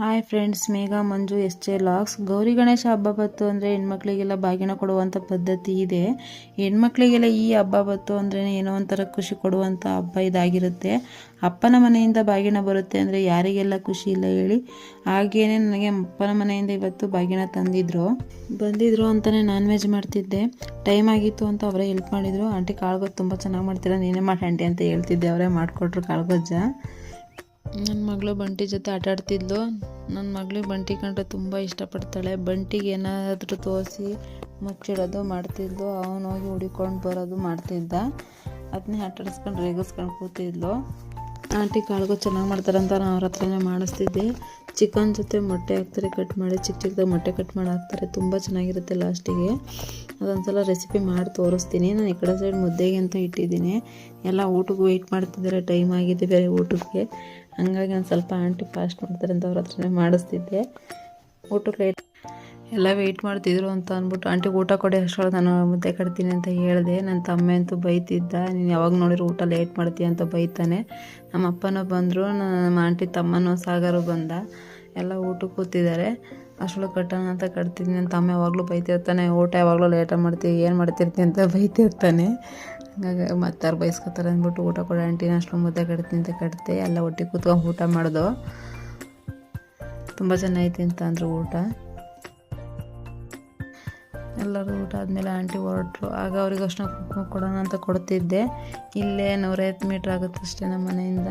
Hi friends Megha Manju S J LOX Gauri Ganesha ಹಬ್ಬ ಬತ್ತು ಅಂದರೆ ಹೆಣ್ಮಕ್ಳಿಗೆಲ್ಲ ಬಾಗಿನ ಕೊಡುವಂಥ ಪದ್ಧತಿ ಇದೆ. ಹೆಣ್ಮಕ್ಳಿಗೆಲ್ಲ ಈ ಹಬ್ಬ ಬತ್ತು ಅಂದರೆ ಏನೋ ಒಂಥರ ಖುಷಿ ಕೊಡುವಂಥ ಹಬ್ಬ ಇದಾಗಿರುತ್ತೆ. ಅಪ್ಪನ ಮನೆಯಿಂದ ಬಾಗಿನ ಬರುತ್ತೆ ಅಂದರೆ ಯಾರಿಗೆಲ್ಲ ಖುಷಿ ಇಲ್ಲ ಹೇಳಿ. ಹಾಗೇನೆ ನನಗೆ ಅಪ್ಪನ ಮನೆಯಿಂದ ಇವತ್ತು ಬಾಗಿನ ತಂದಿದ್ರು. ಬಂದಿದ್ರು ಅಂತಲೇ ನಾನ್ ವೆಜ್ ಮಾಡ್ತಿದ್ದೆ. ಟೈಮ್ ಆಗಿತ್ತು ಅಂತ ಅವರೇ ಹೆಲ್ಪ್ ಮಾಡಿದರು. ಆಂಟಿ ಕಾಳ್ಗೊಜ್ಜು ತುಂಬ ಚೆನ್ನಾಗಿ ಮಾಡ್ತೀರಾ? ನೀನೇ ಮಾಡಿ ಆಂಟಿ ಅಂತ ಹೇಳ್ತಿದ್ದೆ. ಅವರೇ ಮಾಡಿಕೊಟ್ರು ಕಾಳ್ಗೊಜ್ಜ ನನ್ನ ಮಗಳು ಬಂಟಿ ಜೊತೆ ಆಟ ಆಡ್ತಿದ್ಲು. ನನ್ನ ಮಗಳಿಗೆ ಬಂಟಿ ಕಂಡ್ರೆ ತುಂಬ ಇಷ್ಟಪಡ್ತಾಳೆ. ಬಂಟಿಗೆ ಏನಾದರೂ ತೋರಿಸಿ ಮುಚ್ಚಿಡೋದು ಮಾಡ್ತಿದ್ಲು. ಅವನು ಹೋಗಿ ಹುಡಿಕೊಂಡು ಬರೋದು ಮಾಡ್ತಿದ್ದ. ಅದನ್ನೇ ಆಟ ಆಡಿಸ್ಕೊಂಡು ರೇಗಿಸ್ಕೊಂಡು ಕೂತಿದ್ಲು. ಆಂಟಿ ಕಾಳುಗೂ ಚೆನ್ನಾಗಿ ಮಾಡ್ತಾರಂತ ನಾನು ಅವ್ರ ಹತ್ರನೇ ಮಾಡಿಸ್ತಿದ್ದೆ ಚಿಕನ್ ಜೊತೆ ಮೊಟ್ಟೆ ಹಾಕ್ತಾರೆ, ಕಟ್ ಮಾಡಿ ಚಿಕ್ಕ ಚಿಕ್ಕದಾಗಿ ಮೊಟ್ಟೆ ಕಟ್ ಮಾಡಿ ಹಾಕ್ತಾರೆ, ತುಂಬ ಚೆನ್ನಾಗಿರುತ್ತೆ ಲಾಸ್ಟಿಗೆ. ಅದೊಂದ್ಸಲ ರೆಸಿಪಿ ಮಾಡಿ ತೋರಿಸ್ತೀನಿ. ನಾನು ಈ ಕಡೆ ಸೈಡ್ ಮುದ್ದೆಗೆ ಅಂತ ಇಟ್ಟಿದ್ದೀನಿ. ಎಲ್ಲ ಊಟಕ್ಕೆ ವೆಯ್ಟ್ ಮಾಡ್ತಿದ್ದಾರೆ ಟೈಮ್ ಆಗಿದೆ ಬೇರೆ ಊಟಕ್ಕೆ. ಹಂಗಾಗಿ ಒಂದು ಸ್ವಲ್ಪ ಆಂಟಿ ಫಾಸ್ಟ್ ಮಾಡ್ತಾರೆ ಅಂತ ಅವ್ರ ಹತ್ರನೇ ಮಾಡಿಸ್ತಿದ್ದೆ. ಊಟಕ್ಕೆ ಲೇಟ್ ಎಲ್ಲ ವೆಯ್ಟ್ ಮಾಡ್ತಿದ್ರು ಅಂತ ಅಂದ್ಬಿಟ್ಟು ಆಂಟಿ ಊಟ ಕೊಡಿ ಅಷ್ಟೊಳಗೆ ನಾನು ಮುದ್ದೆ ಕಟ್ತೀನಿ ಅಂತ ಹೇಳಿದೆ. ನನ್ನ ತಮ್ಮ ಅಂತೂ ಬೈತಿದ್ದ, ನೀನು ಯಾವಾಗ ನೋಡಿದ್ರು ಊಟ ಲೇಟ್ ಮಾಡ್ತೀಯ ಅಂತ ಬೈತಾನೆ. ನಮ್ಮ ಅಪ್ಪನೂ ಬಂದರು ನಮ್ಮ ಆಂಟಿ ತಮ್ಮನೂ ಸಾಗರು ಬಂದ. ಎಲ್ಲ ಊಟಕ್ಕೆ ಕೂತಿದ್ದಾರೆ. ಅಷ್ಟೊಳಗೆ ಕಟ್ಟೋಣ ಅಂತ ಕಟ್ತೀನಿ ಅಂತ ಅಮ್ಮ ಯಾವಾಗಲೂ ಬೈತಿರ್ತಾನೆ. ಊಟ ಯಾವಾಗಲೂ ಲೇಟಾಗಿ ಮಾಡ್ತೀವಿ ಏನು ಮಾಡ್ತಿರ್ತೀನಿ ಅಂತ ಬೈತಿರ್ತಾನೆ. ಹಂಗಾಗಿ ಮತ್ತಾರು ಬೈಸ್ಕೊತಾರೆ ಅಂದ್ಬಿಟ್ಟು ಊಟ ಕೊಡೋ ಆಂಟಿನ ಅಷ್ಟು ಮುದ್ದೆ ಕಟ್ತೀನಿ ಅಂತ ಕಟ್ತೆ ಎಲ್ಲ ಒಟ್ಟಿಗೆ ಕೂತ್ಕೊಂಡು ಊಟ ಮಾಡೋದು. ತುಂಬ ಚೆನ್ನಾಗೈತಿ ಅಂತ ಅಂದರು ಊಟ. ಎಲ್ಲರೂ ಊಟ ಆದಮೇಲೆ ಆಂಟಿ ಹೊರಟರು. ಆಗ ಅವ್ರಿಗೆ ಅಷ್ಟು ಕೊಡೋಣ ಅಂತ ಕೊಡ್ತಿದ್ದೆ. ಇಲ್ಲೇ ನೂರೈವತ್ತು ಮೀಟ್ರ್ ಆಗುತ್ತೆ ಅಷ್ಟೇ ನಮ್ಮ ಮನೆಯಿಂದ.